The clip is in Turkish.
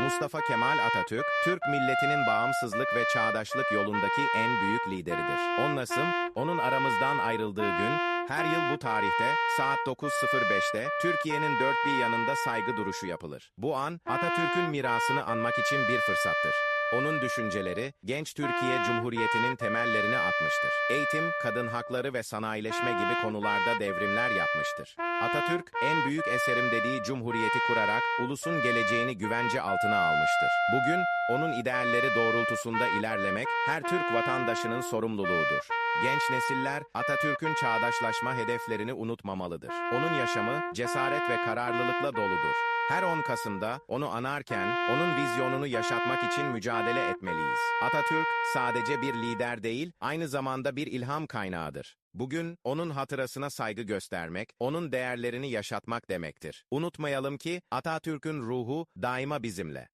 Mustafa Kemal Atatürk, Türk milletinin bağımsızlık ve çağdaşlık yolundaki en büyük lideridir. 10 Kasım, onun aramızdan ayrıldığı gün, her yıl bu tarihte saat 9.05'te Türkiye'nin dört bir yanında saygı duruşu yapılır. Bu an Atatürk'ün mirasını anmak için bir fırsattır. Onun düşünceleri genç Türkiye Cumhuriyeti'nin temellerini atmıştır. Eğitim, kadın hakları ve sanayileşme gibi konularda devrimler yapmıştır. Atatürk en büyük eserim dediği cumhuriyeti kurarak ulusun geleceğini güvence altına almıştır. Bugün onun idealleri doğrultusunda ilerlemek her Türk vatandaşının sorumluluğudur. Genç nesiller Atatürk'ün çağdaşlaşma hedeflerini unutmamalıdır. Onun yaşamı cesaret ve kararlılıkla doludur. Her 10 Kasım'da onu anarken onun vizyonunu yaşatmak için mücadele etmeliyiz. Atatürk sadece bir lider değil, aynı zamanda bir ilham kaynağıdır. Bugün onun hatırasına saygı göstermek, onun değerlerini yaşatmak demektir. Unutmayalım ki Atatürk'ün ruhu daima bizimle.